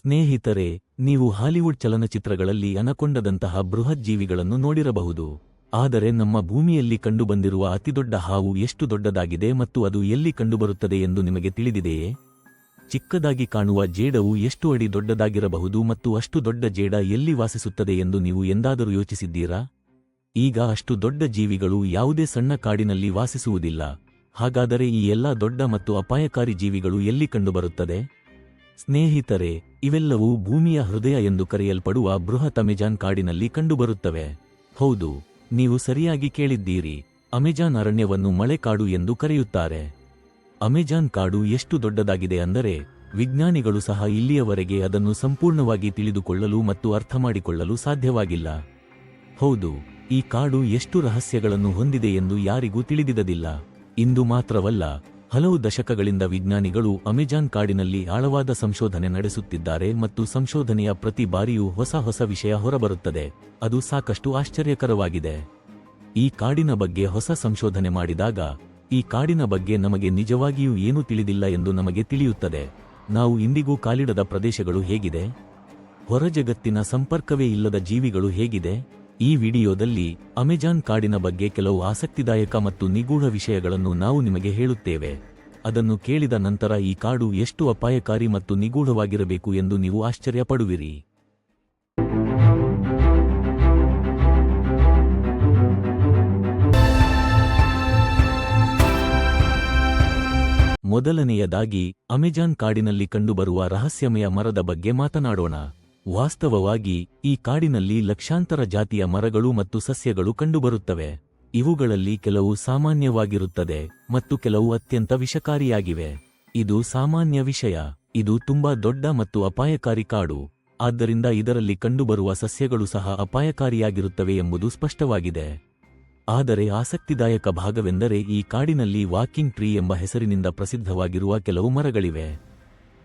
ಸ್ನೇಹಿತರೆ, ನೀವು ಹಾಲಿವುಡ್ ಚಲನಚಿತ್ರಗಳಲ್ಲಿ ಅನಕೊಂಡದಂತಹ ಬೃಹತ್ ಜೀವಿಗಳನ್ನು ನೋಡಿರಬಹುದು. ಆದರೆ ನಮ್ಮ ಭೂಮಿಯಲ್ಲಿ ಕಂಡುಬಂದಿರುವ ಅತಿದೊಡ್ಡ ಹಾವು ಎಷ್ಟು ದೊಡ್ಡದಾಗಿದೆ ಮತ್ತು ಅದು ಎಲ್ಲಿ ಕಂಡುಬರುತ್ತದೆ ಎಂದು ನಿಮಗೆ ತಿಳಿದಿದೆಯೇ? ಚಿಕ್ಕದಾಗಿ ಕಾಣುವ ಜೇಡವು ಎಷ್ಟು ಅಡಿ ದೊಡ್ಡದಾಗಿರಬಹುದು ಮತ್ತು ಅಷ್ಟು ದೊಡ್ಡ ಜೇಡ ಎಲ್ಲಿ ವಾಸಿಸುತ್ತದೆ ಎಂದು ನೀವು ಎಂದಾದರೂ ಯೋಚಿಸಿದ್ದೀರಾ? ಈಗ ಅಷ್ಟು ದೊಡ್ಡ ಜೀವಿಗಳು ಯಾವುದೇ ಸಣ್ಣ ಕಾಡಿನಲ್ಲಿ ವಾಸಿಸುವುದಿಲ್ಲ. ಹಾಗಾದರೆ ಈ ಎಲ್ಲಾ ದೊಡ್ಡ ಮತ್ತು ಅಪಾಯಕಾರಿ ಜೀವಿಗಳು ಎಲ್ಲಿ ಕಂಡುಬರುತ್ತದೆ? ಸ್ನೇಹಿತರೆ, ಇವೆಲ್ಲವೂ ಭೂಮಿಯ ಹೃದಯ ಎಂದು ಕರೆಯಲ್ಪಡುವ ಬೃಹತ್ ಅಮೆಜಾನ್ ಕಾಡಿನಲ್ಲಿ ಕಂಡುಬರುತ್ತವೆ. ಹೌದು, ನೀವು ಸರಿಯಾಗಿ ಕೇಳಿದ್ದೀರಿ, ಅಮೆಜಾನ್ ಅರಣ್ಯವನ್ನು ಮಳೆಕಾಡು ಎಂದು ಕರೆಯುತ್ತಾರೆ. ಅಮೆಜಾನ್ ಕಾಡು ಎಷ್ಟು ದೊಡ್ಡದಾಗಿದೆ ಅಂದರೆ, ವಿಜ್ಞಾನಿಗಳು ಸಹ ಇಲ್ಲಿಯವರೆಗೆ ಅದನ್ನು ಸಂಪೂರ್ಣವಾಗಿ ತಿಳಿದುಕೊಳ್ಳಲು ಮತ್ತು ಅರ್ಥಮಾಡಿಕೊಳ್ಳಲು ಸಾಧ್ಯವಾಗಿಲ್ಲ. ಹೌದು, ಈ ಕಾಡು ಎಷ್ಟು ರಹಸ್ಯಗಳನ್ನು ಹೊಂದಿದೆ ಎಂದು ಯಾರಿಗೂ ತಿಳಿದಿದದಿಲ್ಲ ಇಂದು ಮಾತ್ರವಲ್ಲ ಹಲವು ದಶಕಗಳಿಂದ ವಿಜ್ಞಾನಿಗಳು ಅಮೆಜಾನ್ ಕಾಡಿನಲ್ಲಿ ಆಳವಾದ ಸಂಶೋಧನೆ ನಡೆಸುತ್ತಿದ್ದಾರೆ ಮತ್ತು ಸಂಶೋಧನೆಯ ಪ್ರತಿ ಬಾರಿಯೂ ಹೊಸ ಹೊಸ ವಿಷಯ ಹೊರಬರುತ್ತದೆ. ಅದು ಸಾಕಷ್ಟು ಆಶ್ಚರ್ಯಕರವಾಗಿದೆ. ಈ ಕಾಡಿನ ಬಗ್ಗೆ ಹೊಸ ಸಂಶೋಧನೆ ಮಾಡಿದಾಗ, ಈ ಕಾಡಿನ ಬಗ್ಗೆ ನಮಗೆ ನಿಜವಾಗಿಯೂ ಏನೂ ತಿಳಿದಿಲ್ಲ ಎಂದು ನಮಗೆ ತಿಳಿಯುತ್ತದೆ. ನಾವು ಇಂದಿಗೂ ಕಾಲಿಡದ ಪ್ರದೇಶಗಳು ಹೇಗಿದೆ? ಹೊರಜಗತ್ತಿನ ಸಂಪರ್ಕವೇ ಇಲ್ಲದ ಜೀವಿಗಳು ಹೇಗಿದೆ? ಈ ವಿಡಿಯೋದಲ್ಲಿ ಅಮೆಜಾನ್ ಕಾಡಿನ ಬಗ್ಗೆ ಕೆಲವು ಆಸಕ್ತಿದಾಯಕ ಮತ್ತು ನಿಗೂಢ ವಿಷಯಗಳನ್ನು ನಾವು ನಿಮಗೆ ಹೇಳುತ್ತೇವೆ. ಅದನ್ನು ಕೇಳಿದ ನಂತರ ಈ ಕಾಡು ಎಷ್ಟು ಅಪಾಯಕಾರಿ ಮತ್ತು ನಿಗೂಢವಾಗಿರಬೇಕು ಎಂದು ನೀವು ಆಶ್ಚರ್ಯಪಡುವಿರಿ. ಮೊದಲನೆಯದಾಗಿ, ಅಮೆಜಾನ್ ಕಾಡಿನಲ್ಲಿ ಕಂಡುಬರುವ ರಹಸ್ಯಮಯ ಮರದ ಬಗ್ಗೆ ಮಾತನಾಡೋಣ. ವಾಸ್ತವವಾಗಿ, ಈ ಕಾಡಿನಲ್ಲಿ ಲಕ್ಷಾಂತರ ಜಾತಿಯ ಮರಗಳು ಮತ್ತು ಸಸ್ಯಗಳು ಕಂಡುಬರುತ್ತವೆ. ಇವುಗಳಲ್ಲಿ ಕೆಲವು ಸಾಮಾನ್ಯವಾಗಿರುತ್ತದೆ ಮತ್ತು ಕೆಲವು ಅತ್ಯಂತ ವಿಷಕಾರಿಯಾಗಿವೆ. ಇದು ಸಾಮಾನ್ಯ ವಿಷಯ. ಇದು ತುಂಬಾ ದೊಡ್ಡ ಮತ್ತು ಅಪಾಯಕಾರಿ ಕಾಡು. ಆದ್ದರಿಂದ ಇದರಲ್ಲಿ ಕಂಡುಬರುವ ಸಸ್ಯಗಳು ಸಹ ಅಪಾಯಕಾರಿಯಾಗಿರುತ್ತವೆ ಎಂಬುದು ಸ್ಪಷ್ಟವಾಗಿದೆ. ಆದರೆ ಆಸಕ್ತಿದಾಯಕ ಭಾಗವೆಂದರೆ ಈ ಕಾಡಿನಲ್ಲಿ ವಾಕಿಂಗ್ ಟ್ರೀ ಎಂಬ ಹೆಸರಿನಿಂದ ಪ್ರಸಿದ್ಧವಾಗಿರುವ ಕೆಲವು ಮರಗಳಿವೆ.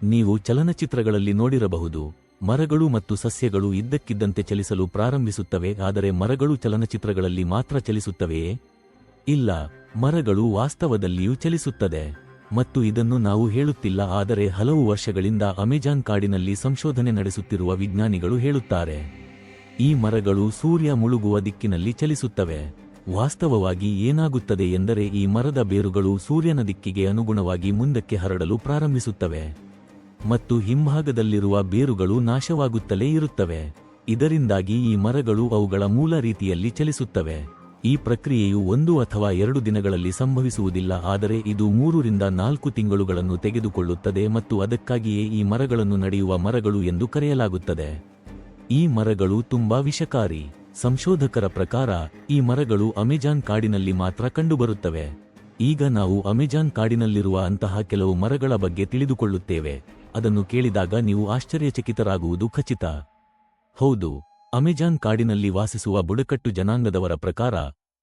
ನೀವು ಚಲನಚಿತ್ರಗಳಲ್ಲಿ ನೋಡಿರಬಹುದು. ಮರಗಳು ಮತ್ತು ಸಸ್ಯಗಳು ಇದ್ದಕ್ಕಿದ್ದಂತೆ ಚಲಿಸಲು ಪ್ರಾರಂಭಿಸುತ್ತವೆ, ಆದರೆ ಮರಗಳು ಚಲನಚಿತ್ರಗಳಲ್ಲಿ ಮಾತ್ರ ಚಲಿಸುತ್ತವೆಯೇ? ಇಲ್ಲ, ಮರಗಳು ವಾಸ್ತವದಲ್ಲಿಯೂ ಚಲಿಸುತ್ತದೆ. ಮತ್ತು ಇದನ್ನು ನಾವು ಹೇಳುತ್ತಿಲ್ಲ, ಆದರೆ ಹಲವು ವರ್ಷಗಳಿಂದ ಅಮೆಜಾನ್ ಕಾಡಿನಲ್ಲಿ ಸಂಶೋಧನೆ ನಡೆಸುತ್ತಿರುವ ವಿಜ್ಞಾನಿಗಳು ಹೇಳುತ್ತಾರೆ. ಈ ಮರಗಳು ಸೂರ್ಯ ಮುಳುಗುವ ದಿಕ್ಕಿನಲ್ಲಿ ಚಲಿಸುತ್ತವೆ. ವಾಸ್ತವವಾಗಿ ಏನಾಗುತ್ತದೆ ಎಂದರೆ ಈ ಮರದ ಬೇರುಗಳು ಸೂರ್ಯನ ದಿಕ್ಕಿಗೆ ಅನುಗುಣವಾಗಿ ಮುಂದಕ್ಕೆ ಹರಡಲು ಪ್ರಾರಂಭಿಸುತ್ತವೆ. ಮತ್ತು ಹಿಂಭಾಗದಲ್ಲಿರುವ ಬೇರುಗಳು ನಾಶವಾಗುತ್ತಲೇ ಇರುತ್ತವೆ. ಇದರಿಂದಾಗಿ ಈ ಮರಗಳು ಅವುಗಳ ಮೂಲ ರೀತಿಯಲ್ಲಿ ಚಲಿಸುತ್ತವೆ. ಈ ಪ್ರಕ್ರಿಯೆಯು ಒಂದು ಅಥವಾ ಎರಡು ದಿನಗಳಲ್ಲಿ ಸಂಭವಿಸುವುದಿಲ್ಲ, ಆದರೆ ಇದು ಮೂರರಿಂದ ನಾಲ್ಕು ತಿಂಗಳುಗಳನ್ನು ತೆಗೆದುಕೊಳ್ಳುತ್ತದೆ ಮತ್ತು ಅದಕ್ಕಾಗಿಯೇ ಈ ಮರಗಳನ್ನು ನಡೆಯುವ ಮರಗಳು ಎಂದು ಕರೆಯಲಾಗುತ್ತದೆ. ಈ ಮರಗಳು ತುಂಬಾ ವಿಷಕಾರಿ. ಸಂಶೋಧಕರ ಪ್ರಕಾರ, ಈ ಮರಗಳು ಅಮೆಜಾನ್ ಕಾಡಿನಲ್ಲಿ ಮಾತ್ರ ಕಂಡುಬರುತ್ತವೆ. ಈಗ ನಾವು ಅಮೆಜಾನ್ ಕಾಡಿನಲ್ಲಿರುವ ಅಂತಹ ಕೆಲವು ಮರಗಳ ಬಗ್ಗೆ ತಿಳಿದುಕೊಳ್ಳುತ್ತೇವೆ. ಅದನ್ನು ಕೇಳಿದಾಗ ನೀವು ಆಶ್ಚರ್ಯಚಕಿತರಾಗುವುದು ಖಚಿತ. ಹೌದು, ಅಮೆಜಾನ್ ಕಾಡಿನಲ್ಲಿ ವಾಸಿಸುವ ಬುಡಕಟ್ಟು ಜನಾಂಗದವರ ಪ್ರಕಾರ,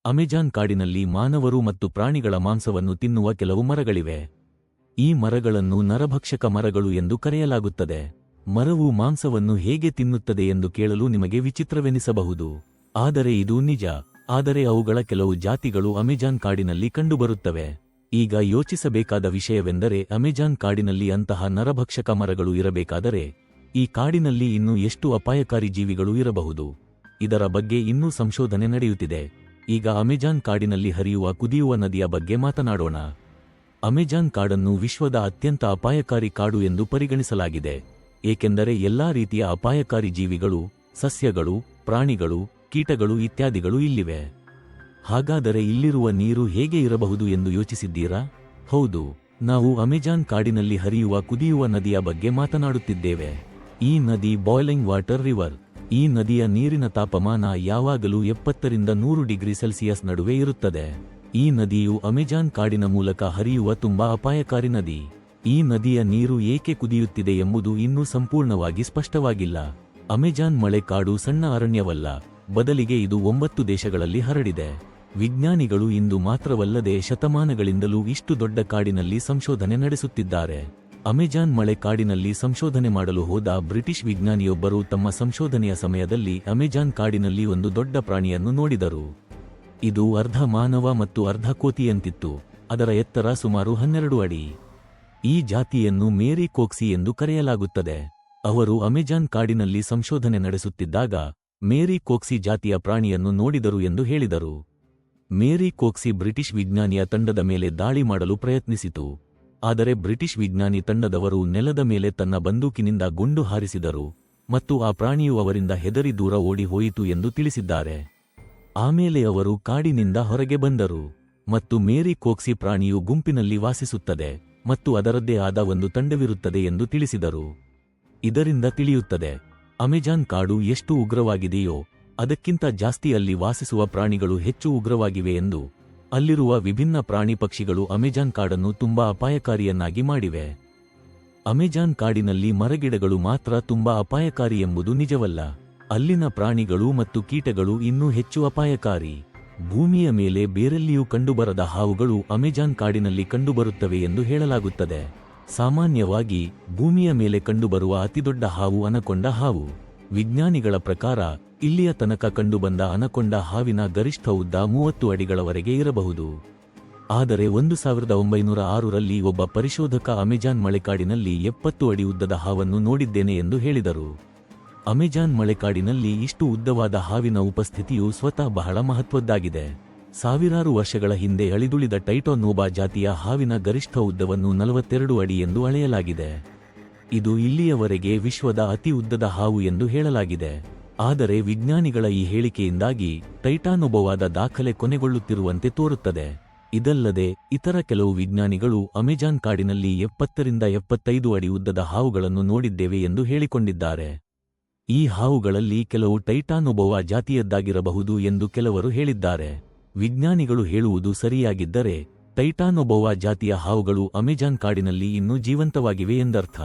ಅಮೆಜಾನ್ ಕಾಡಿನಲ್ಲಿ ಮಾನವರು ಮತ್ತು ಪ್ರಾಣಿಗಳ ಮಾಂಸವನ್ನು ತಿನ್ನುವ ಕೆಲವು ಮರಗಳಿವೆ. ಈ ಮರಗಳನ್ನು ನರಭಕ್ಷಕ ಮರಗಳು ಎಂದು ಕರೆಯಲಾಗುತ್ತದೆ. ಮರವು ಮಾಂಸವನ್ನು ಹೇಗೆ ತಿನ್ನುತ್ತದೆ ಎಂದು ಕೇಳಲು ನಿಮಗೆ ವಿಚಿತ್ರವೆನಿಸಬಹುದು. ಆದರೆ ಇದು ನಿಜ, ಆದರೆ ಅವುಗಳ ಕೆಲವು ಜಾತಿಗಳು ಅಮೆಜಾನ್ ಕಾಡಿನಲ್ಲಿ ಕಂಡುಬರುತ್ತವೆ. ಈಗ ಯೋಚಿಸಬೇಕಾದ ವಿಷಯವೆಂದರೆ ಅಮೆಜಾನ್ ಕಾಡಿನಲ್ಲಿ ಅಂತಹ ನರಭಕ್ಷಕ ಮರಗಳು ಇರಬೇಕಾದರೆ, ಈ ಕಾಡಿನಲ್ಲಿ ಇನ್ನೂ ಎಷ್ಟು ಅಪಾಯಕಾರಿ ಜೀವಿಗಳು ಇರಬಹುದು? ಇದರ ಬಗ್ಗೆ ಇನ್ನೂ ಸಂಶೋಧನೆ ನಡೆಯುತ್ತಿದೆ. ಈಗ ಅಮೆಜಾನ್ ಕಾಡಿನಲ್ಲಿ ಹರಿಯುವ ಕುದಿಯುವ ನದಿಯ ಬಗ್ಗೆ ಮಾತನಾಡೋಣ. ಅಮೆಜಾನ್ ಕಾಡನ್ನು ವಿಶ್ವದ ಅತ್ಯಂತ ಅಪಾಯಕಾರಿ ಕಾಡು ಎಂದು ಪರಿಗಣಿಸಲಾಗಿದೆ. ಏಕೆಂದರೆ ಎಲ್ಲಾ ರೀತಿಯ ಅಪಾಯಕಾರಿ ಜೀವಿಗಳು, ಸಸ್ಯಗಳು, ಪ್ರಾಣಿಗಳು, ಕೀಟಗಳು ಇತ್ಯಾದಿಗಳು ಇಲ್ಲಿವೆ. ಹಾಗಾದರೆ ಇಲ್ಲಿರುವ ನೀರು ಹೇಗೆ ಇರಬಹುದು ಎಂದು ಯೋಚಿಸಿದ್ದೀರಾ? ಹೌದು, ನಾವು ಅಮೆಜಾನ್ ಕಾಡಿನಲ್ಲಿ ಹರಿಯುವ ಕುದಿಯುವ ನದಿಯ ಬಗ್ಗೆ ಮಾತನಾಡುತ್ತಿದ್ದೇವೆ. ಈ ನದಿ ಬಾಯ್ಲಿಂಗ್ ವಾಟರ್ ರಿವರ್. ಈ ನದಿಯ ನೀರಿನ ತಾಪಮಾನ ಯಾವಾಗಲೂ ಎಪ್ಪತ್ತರಿಂದ ನೂರು ಡಿಗ್ರಿ ಸೆಲ್ಸಿಯಸ್ ನಡುವೆ ಇರುತ್ತದೆ. ಈ ನದಿಯು ಅಮೆಜಾನ್ ಕಾಡಿನ ಮೂಲಕ ಹರಿಯುವ ತುಂಬಾ ಅಪಾಯಕಾರಿ ನದಿ. ಈ ನದಿಯ ನೀರು ಏಕೆ ಕುದಿಯುತ್ತಿದೆ ಎಂಬುದು ಇನ್ನೂ ಸಂಪೂರ್ಣವಾಗಿ ಸ್ಪಷ್ಟವಾಗಿಲ್ಲ. ಅಮೆಜಾನ್ ಮಳೆಕಾಡು ಸಣ್ಣ ಅರಣ್ಯವಲ್ಲ. ಬದಲಿಗೆ ಇದು ಒಂಬತ್ತು ದೇಶಗಳಲ್ಲಿ ಹರಡಿದೆ. ವಿಜ್ಞಾನಿಗಳು ಇಂದು ಮಾತ್ರವಲ್ಲದೆ ಶತಮಾನಗಳಿಂದಲೂ ಇಷ್ಟು ದೊಡ್ಡ ಕಾಡಿನಲ್ಲಿ ಸಂಶೋಧನೆ ನಡೆಸುತ್ತಿದ್ದಾರೆ. ಅಮೆಜಾನ್ ಮಳೆ ಕಾಡಿನಲ್ಲಿ ಸಂಶೋಧನೆ ಮಾಡಲು ಹೋದ ಬ್ರಿಟಿಷ್ ವಿಜ್ಞಾನಿಯೊಬ್ಬರು ತಮ್ಮ ಸಂಶೋಧನೆಯ ಸಮಯದಲ್ಲಿ ಅಮೆಜಾನ್ ಕಾಡಿನಲ್ಲಿ ಒಂದು ದೊಡ್ಡ ಪ್ರಾಣಿಯನ್ನು ನೋಡಿದರು. ಇದು ಅರ್ಧ ಮಾನವ ಮತ್ತು ಅರ್ಧ ಕೋತಿಯಂತಿತ್ತು. ಅದರ ಎತ್ತರ ಸುಮಾರು ಹನ್ನೆರಡು ಅಡಿ. ಈ ಜಾತಿಯನ್ನು ಮೇರಿ ಕೋಕ್ಸಿ ಎಂದು ಕರೆಯಲಾಗುತ್ತದೆ. ಅವರು ಅಮೆಜಾನ್ ಕಾಡಿನಲ್ಲಿ ಸಂಶೋಧನೆ ನಡೆಸುತ್ತಿದ್ದಾಗ ಮೇರಿ ಕೋಕ್ಸಿ ಜಾತಿಯ ಪ್ರಾಣಿಯನ್ನು ನೋಡಿದರು ಎಂದು ಹೇಳಿದರು. ಮೇರಿ ಕೋಕ್ಸಿ ಬ್ರಿಟಿಷ್ ವಿಜ್ಞಾನಿಯ ತಂಡದ ಮೇಲೆ ದಾಳಿ ಮಾಡಲು ಪ್ರಯತ್ನಿಸಿತು. ಆದರೆ ಬ್ರಿಟಿಷ್ ವಿಜ್ಞಾನಿ ತಂಡದವರು ನೆಲದ ಮೇಲೆ ತನ್ನ ಬಂದೂಕಿನಿಂದ ಗುಂಡು ಹಾರಿಸಿದರು ಮತ್ತು ಆ ಪ್ರಾಣಿಯು ಅವರಿಂದ ಹೆದರಿ ದೂರ ಓಡಿ ಹೋಯಿತು ಎಂದು ತಿಳಿಸಿದ್ದಾರೆ. ಆಮೇಲೆ ಅವರು ಕಾಡಿನಿಂದ ಹೊರಗೆ ಬಂದರು ಮತ್ತು ಮೇರಿ ಕೋಕ್ಸಿ ಪ್ರಾಣಿಯು ಗುಂಪಿನಲ್ಲಿ ವಾಸಿಸುತ್ತದೆ ಮತ್ತು ಅದರದ್ದೇ ಆದ ಒಂದು ತಂಡವಿರುತ್ತದೆ ಎಂದು ತಿಳಿಸಿದರು. ಇದರಿಂದ ತಿಳಿಯುತ್ತದೆ ಅಮೆಜಾನ್ ಕಾಡು ಎಷ್ಟು ಉಗ್ರವಾಗಿದೆಯೋ, ಅದಕ್ಕಿಂತ ಜಾಸ್ತಿ ಅಲ್ಲಿ ವಾಸಿಸುವ ಪ್ರಾಣಿಗಳು ಹೆಚ್ಚು ಉಗ್ರವಾಗಿವೆ ಎಂದು ಅಲ್ಲಿರುವ ವಿಭಿನ್ನ ಪ್ರಾಣಿ ಪಕ್ಷಿಗಳು ಅಮೆಜಾನ್ ಕಾಡನ್ನು ತುಂಬಾ ಅಪಾಯಕಾರಿಯನ್ನಾಗಿ ಮಾಡಿವೆ. ಅಮೆಜಾನ್ ಕಾಡಿನಲ್ಲಿ ಮರಗಿಡಗಳು ಮಾತ್ರ ತುಂಬಾ ಅಪಾಯಕಾರಿ ಎಂಬುದು ನಿಜವಲ್ಲ. ಅಲ್ಲಿನ ಪ್ರಾಣಿಗಳು ಮತ್ತು ಕೀಟಗಳು ಇನ್ನೂ ಹೆಚ್ಚು ಅಪಾಯಕಾರಿ. ಭೂಮಿಯ ಮೇಲೆ ಬೇರೆಲ್ಲಿಯೂ ಕಂಡುಬರದ ಹಾವುಗಳು ಅಮೆಜಾನ್ ಕಾಡಿನಲ್ಲಿ ಕಂಡುಬರುತ್ತವೆ ಎಂದು ಹೇಳಲಾಗುತ್ತದೆ. ಸಾಮಾನ್ಯವಾಗಿ ಭೂಮಿಯ ಮೇಲೆ ಕಂಡುಬರುವ ಅತಿದೊಡ್ಡ ಹಾವು ಅನಕೊಂಡ ಹಾವು. ವಿಜ್ಞಾನಿಗಳ ಪ್ರಕಾರ, ಇಲ್ಲಿಯ ತನಕ ಕಂಡುಬಂದ ಅನಕೊಂಡ ಹಾವಿನ ಗರಿಷ್ಠ ಉದ್ದ ಮೂವತ್ತು ಅಡಿಗಳವರೆಗೆ ಇರಬಹುದು. ಆದರೆ ಒಂದು ಸಾವಿರದ ಒಂಬೈನೂರ ಆರರಲ್ಲಿ ಒಬ್ಬ ಪರಿಶೋಧಕ ಅಮೆಜಾನ್ ಮಳೆಕಾಡಿನಲ್ಲಿ ಎಪ್ಪತ್ತು ಅಡಿ ಉದ್ದದ ಹಾವನ್ನು ನೋಡಿದ್ದೇನೆ ಎಂದು ಹೇಳಿದರು. ಅಮೆಜಾನ್ ಮಳೆಕಾಡಿನಲ್ಲಿ ಇಷ್ಟು ಉದ್ದವಾದ ಹಾವಿನ ಉಪಸ್ಥಿತಿಯು ಸ್ವತಃ ಬಹಳ ಮಹತ್ವದ್ದಾಗಿದೆ. ಸಾವಿರಾರು ವರ್ಷಗಳ ಹಿಂದೆ ಅಳಿದುಳಿದ ಟೈಟೋನೋಬಾ ಜಾತಿಯ ಹಾವಿನ ಗರಿಷ್ಠ ಉದ್ದವನ್ನು ನಲವತ್ತೆರಡು ಅಡಿ ಎಂದು ಅಳೆಯಲಾಗಿದೆ. ಇದು ಇಲ್ಲಿಯವರೆಗೆ ವಿಶ್ವದ ಅತಿ ಉದ್ದದ ಹಾವು ಎಂದು ಹೇಳಲಾಗಿದೆ. ಆದರೆ ವಿಜ್ಞಾನಿಗಳ ಈ ಹೇಳಿಕೆಯಿಂದಾಗಿ ಟೈಟಾನೊಬವಾದ ದಾಖಲೆ ಕೊನೆಗೊಳ್ಳುತ್ತಿರುವಂತೆ ತೋರುತ್ತದೆ. ಇದಲ್ಲದೆ, ಇತರ ಕೆಲವು ವಿಜ್ಞಾನಿಗಳು ಅಮೆಜಾನ್ ಕಾಡಿನಲ್ಲಿ ಎಪ್ಪತ್ತರಿಂದ ಎಪ್ಪತ್ತೈದು ಅಡಿ ಉದ್ದದ ಹಾವುಗಳನ್ನು ನೋಡಿದ್ದೇವೆ ಎಂದು ಹೇಳಿಕೊಂಡಿದ್ದಾರೆ. ಈ ಹಾವುಗಳಲ್ಲಿ ಕೆಲವು ಟೈಟಾನೊಬೊವಾ ಜಾತಿಯದ್ದಾಗಿರಬಹುದು ಎಂದು ಕೆಲವರು ಹೇಳಿದ್ದಾರೆ. ವಿಜ್ಞಾನಿಗಳು ಹೇಳುವುದು ಸರಿಯಾಗಿದ್ದರೆ ಟೈಟಾನೊಬೊವಾ ಜಾತಿಯ ಹಾವುಗಳು ಅಮೆಜಾನ್ ಕಾಡಿನಲ್ಲಿ ಇನ್ನೂ ಜೀವಂತವಾಗಿವೆ ಎಂದರ್ಥ.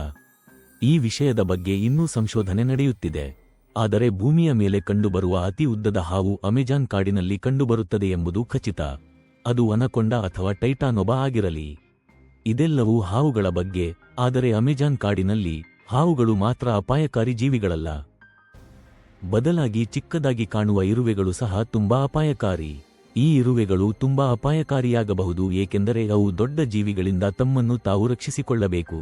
ಈ ವಿಷಯದ ಬಗ್ಗೆ ಇನ್ನೂ ಸಂಶೋಧನೆ ನಡೆಯುತ್ತಿದೆ. ಆದರೆ ಭೂಮಿಯ ಮೇಲೆ ಕಂಡುಬರುವ ಅತಿ ಉದ್ದದ ಹಾವು ಅಮೆಜಾನ್ ಕಾಡಿನಲ್ಲಿ ಕಂಡುಬರುತ್ತದೆ ಎಂಬುದು ಖಚಿತ. ಅದು ಅನಕೊಂಡ ಅಥವಾ ಟೈಟಾನೊಬಾ ಆಗಿರಲಿ. ಇದೆಲ್ಲವೂ ಹಾವುಗಳ ಬಗ್ಗೆ, ಆದರೆ ಅಮೆಜಾನ್ ಕಾಡಿನಲ್ಲಿ ಹಾವುಗಳು ಮಾತ್ರ ಅಪಾಯಕಾರಿ ಜೀವಿಗಳಲ್ಲ. ಬದಲಾಗಿ ಚಿಕ್ಕದಾಗಿ ಕಾಣುವ ಇರುವೆಗಳು ಸಹ ತುಂಬಾ ಅಪಾಯಕಾರಿ. ಈ ಇರುವೆಗಳು ತುಂಬಾ ಅಪಾಯಕಾರಿಯಾಗಬಹುದು, ಏಕೆಂದರೆ ಅವು ದೊಡ್ಡ ಜೀವಿಗಳಿಂದ ತಮ್ಮನ್ನು ತಾವು ರಕ್ಷಿಸಿಕೊಳ್ಳಬೇಕು.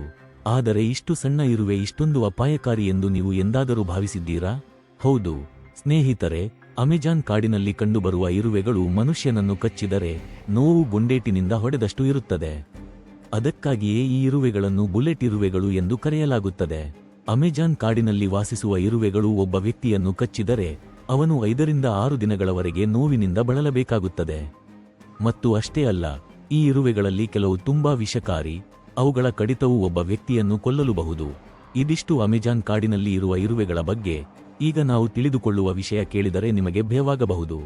ಆದರೆ ಇಷ್ಟು ಸಣ್ಣ ಇರುವೆ ಇಷ್ಟೊಂದು ಅಪಾಯಕಾರಿ ಎಂದು ನೀವು ಎಂದಾದರೂ ಭಾವಿಸಿದ್ದೀರಾ? ಹೌದು. ಸ್ನೇಹಿತರೆ, ಅಮೆಜಾನ್ ಕಾಡಿನಲ್ಲಿ ಕಂಡುಬರುವ ಇರುವೆಗಳು ಮನುಷ್ಯನನ್ನು ಕಚ್ಚಿದರೆ ನೋವು ಗುಂಡೇಟಿನಿಂದ ಹೊಡೆದಷ್ಟು ಇರುತ್ತದೆ. ಅದಕ್ಕಾಗಿಯೇ ಈ ಇರುವೆಗಳನ್ನು ಬುಲೆಟ್ ಇರುವೆಗಳು ಎಂದು ಕರೆಯಲಾಗುತ್ತದೆ. ಅಮೆಜಾನ್ ಕಾಡಿನಲ್ಲಿ ವಾಸಿಸುವ ಇರುವೆಗಳು ಒಬ್ಬ ವ್ಯಕ್ತಿಯನ್ನು ಕಚ್ಚಿದರೆ ಅವನು ಐದರಿಂದ ಆರು ದಿನಗಳವರೆಗೆ ನೋವಿನಿಂದ ಬಳಲಬೇಕಾಗುತ್ತದೆ. ಮತ್ತು ಅಷ್ಟೇ ಅಲ್ಲ, ಈ ಇರುವೆಗಳಲ್ಲಿ ಕೆಲವು ತುಂಬಾ ವಿಷಕಾರಿ, ಅವುಗಳ ಕಡಿತವು ಒಬ್ಬ ವ್ಯಕ್ತಿಯನ್ನು ಕೊಲ್ಲಲುಬಹುದು. ಇದಿಷ್ಟು ಅಮೆಜಾನ್ ಕಾಡಿನಲ್ಲಿ ಇರುವ ಇರುವೆಗಳ ಬಗ್ಗೆ ಈಗ ನಾವು ತಿಳಿದುಕೊಳ್ಳುವ ವಿಷಯ ಕೇಳಿದರೆ ನಿಮಗೆ ಭಯವಾಗಬಹುದು.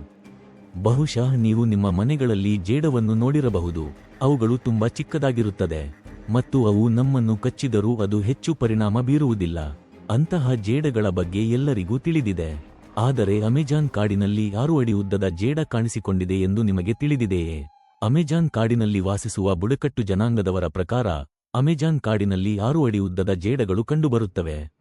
ಬಹುಶಃ ನೀವು ನಿಮ್ಮ ಮನೆಗಳಲ್ಲಿ ಜೇಡವನ್ನು ನೋಡಿರಬಹುದು. ಅವುಗಳು ತುಂಬಾ ಚಿಕ್ಕದಾಗಿರುತ್ತದೆ, ಮತ್ತು ಅವು ನಮ್ಮನ್ನು ಕಚ್ಚಿದರೂ ಅದು ಹೆಚ್ಚು ಪರಿಣಾಮ ಬೀರುವುದಿಲ್ಲ. ಅಂತಹ ಜೇಡಗಳ ಬಗ್ಗೆ ಎಲ್ಲರಿಗೂ ತಿಳಿದಿದೆ. ಆದರೆ ಅಮೆಜಾನ್ ಕಾಡಿನಲ್ಲಿ ಆರು ಅಡಿ ಉದ್ದದ ಜೇಡ ಕಾಣಿಸಿಕೊಂಡಿದೆ ಎಂದು ನಿಮಗೆ ತಿಳಿದಿದೆಯೇ? ಅಮೆಜಾನ್ ಕಾಡಿನಲ್ಲಿ ವಾಸಿಸುವ ಬುಡಕಟ್ಟು ಜನಾಂಗದವರ ಪ್ರಕಾರ, ಅಮೆಜಾನ್ ಕಾಡಿನಲ್ಲಿ ಆರು ಅಡಿ ಉದ್ದದ ಜೇಡಗಳು ಕಂಡುಬರುತ್ತವೆ.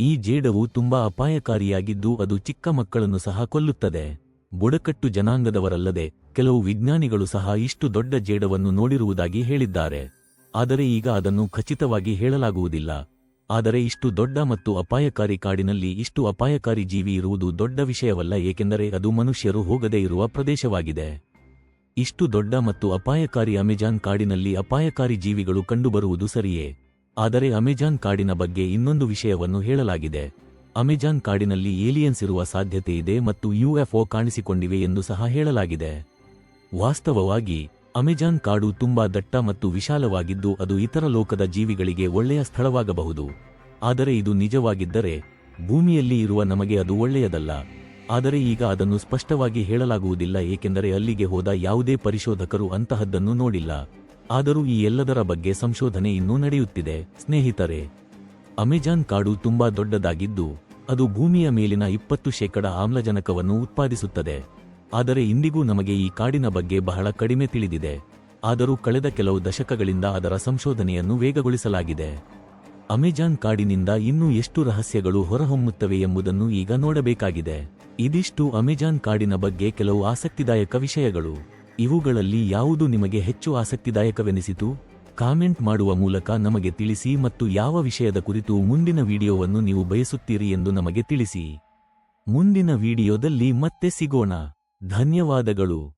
ಈ ಜೇಡವು ತುಂಬಾ ಅಪಾಯಕಾರಿಯಾಗಿದ್ದು ಅದು ಚಿಕ್ಕ ಮಕ್ಕಳನ್ನು ಸಹ ಕೊಲ್ಲುತ್ತದೆ. ಬುಡಕಟ್ಟು ಜನಾಂಗದವರಲ್ಲದೆ ಕೆಲವು ವಿಜ್ಞಾನಿಗಳು ಸಹ ಇಷ್ಟು ದೊಡ್ಡ ಜೇಡವನ್ನು ನೋಡಿರುವುದಾಗಿ ಹೇಳಿದ್ದಾರೆ. ಆದರೆ ಈಗ ಅದನ್ನು ಖಚಿತವಾಗಿ ಹೇಳಲಾಗುವುದಿಲ್ಲ. ಆದರೆ ಇಷ್ಟು ದೊಡ್ಡ ಮತ್ತು ಅಪಾಯಕಾರಿ ಕಾಡಿನಲ್ಲಿ ಇಷ್ಟು ಅಪಾಯಕಾರಿ ಜೀವಿ ಇರುವುದು ದೊಡ್ಡ ವಿಷಯವಲ್ಲ, ಏಕೆಂದರೆ ಅದು ಮನುಷ್ಯರು ಹೋಗದೇ ಇರುವ ಪ್ರದೇಶವಾಗಿದೆ. ಇಷ್ಟು ದೊಡ್ಡ ಮತ್ತು ಅಪಾಯಕಾರಿ ಅಮೆಜಾನ್ ಕಾಡಿನಲ್ಲಿ ಅಪಾಯಕಾರಿ ಜೀವಿಗಳು ಕಂಡುಬರುವುದು ಸರಿಯೇ? ಆದರೆ ಅಮೆಜಾನ್ ಕಾಡಿನ ಬಗ್ಗೆ ಇನ್ನೊಂದು ವಿಷಯವನ್ನು ಹೇಳಲಾಗಿದೆ. ಅಮೆಜಾನ್ ಕಾಡಿನಲ್ಲಿ ಏಲಿಯನ್ಸ್ ಇರುವ ಸಾಧ್ಯತೆ ಇದೆ ಮತ್ತು ಯುಎಫ್ಒ ಕಾಣಿಸಿಕೊಂಡಿವೆ ಎಂದು ಸಹ ಹೇಳಲಾಗಿದೆ. ವಾಸ್ತವವಾಗಿ ಅಮೆಜಾನ್ ಕಾಡು ತುಂಬಾ ದಟ್ಟ ಮತ್ತು ವಿಶಾಲವಾಗಿದ್ದು ಅದು ಇತರ ಲೋಕದ ಜೀವಿಗಳಿಗೆ ಒಳ್ಳೆಯ ಸ್ಥಳವಾಗಬಹುದು. ಆದರೆ ಇದು ನಿಜವಾಗಿದ್ದರೆ, ಭೂಮಿಯಲ್ಲಿ ಇರುವ ನಮಗೆ ಅದು ಒಳ್ಳೆಯದಲ್ಲ. ಆದರೆ ಈಗ ಅದನ್ನು ಸ್ಪಷ್ಟವಾಗಿ ಹೇಳಲಾಗುವುದಿಲ್ಲ, ಏಕೆಂದರೆ ಅಲ್ಲಿಗೆ ಹೋದ ಯಾವುದೇ ಪರಿಶೋಧಕರು ಅಂತಹದ್ದನ್ನು ನೋಡಿಲ್ಲ. ಆದರೂ ಈ ಎಲ್ಲದರ ಬಗ್ಗೆ ಸಂಶೋಧನೆ ಇನ್ನೂ ನಡೆಯುತ್ತಿದೆ. ಸ್ನೇಹಿತರೆ, ಅಮೆಜಾನ್ ಕಾಡು ತುಂಬಾ ದೊಡ್ಡದಾಗಿದ್ದು, ಅದು ಭೂಮಿಯ ಮೇಲಿನ ಇಪ್ಪತ್ತು ಶೇಕಡ ಆಮ್ಲಜನಕವನ್ನು ಉತ್ಪಾದಿಸುತ್ತದೆ. ಆದರೆ ಇಂದಿಗೂ ನಮಗೆ ಈ ಕಾಡಿನ ಬಗ್ಗೆ ಬಹಳ ಕಡಿಮೆ ತಿಳಿದಿದೆ. ಆದರೂ ಕಳೆದ ಕೆಲವು ದಶಕಗಳಿಂದ ಅದರ ಸಂಶೋಧನೆಯನ್ನು ವೇಗಗೊಳಿಸಲಾಗಿದೆ. ಅಮೆಜಾನ್ ಕಾಡಿನಿಂದ ಇನ್ನೂ ಎಷ್ಟು ರಹಸ್ಯಗಳು ಹೊರಹೊಮ್ಮುತ್ತವೆ ಎಂಬುದನ್ನು ಈಗ ನೋಡಬೇಕಾಗಿದೆ. ಇದಿಷ್ಟು ಅಮೆಜಾನ್ ಕಾಡಿನ ಬಗ್ಗೆ ಕೆಲವು ಆಸಕ್ತಿದಾಯಕ ವಿಷಯಗಳು. ಇವುಗಳಲ್ಲಿ ಯಾವುದು ನಿಮಗೆ ಹೆಚ್ಚು ಆಸಕ್ತಿದಾಯಕವೆನಿಸಿತು? ಕಾಮೆಂಟ್ ಮಾಡುವ ಮೂಲಕ ನಮಗೆ ತಿಳಿಸಿ ಮತ್ತು ಯಾವ ವಿಷಯದ ಕುರಿತು ಮುಂದಿನ ವಿಡಿಯೋವನ್ನು ನೀವು ಬಯಸುತ್ತೀರಿ ಎಂದು ನಮಗೆ ತಿಳಿಸಿ. ಮುಂದಿನ ವಿಡಿಯೋದಲ್ಲಿ ಮತ್ತೆ ಸಿಗೋಣ. ಧನ್ಯವಾದಗಳು.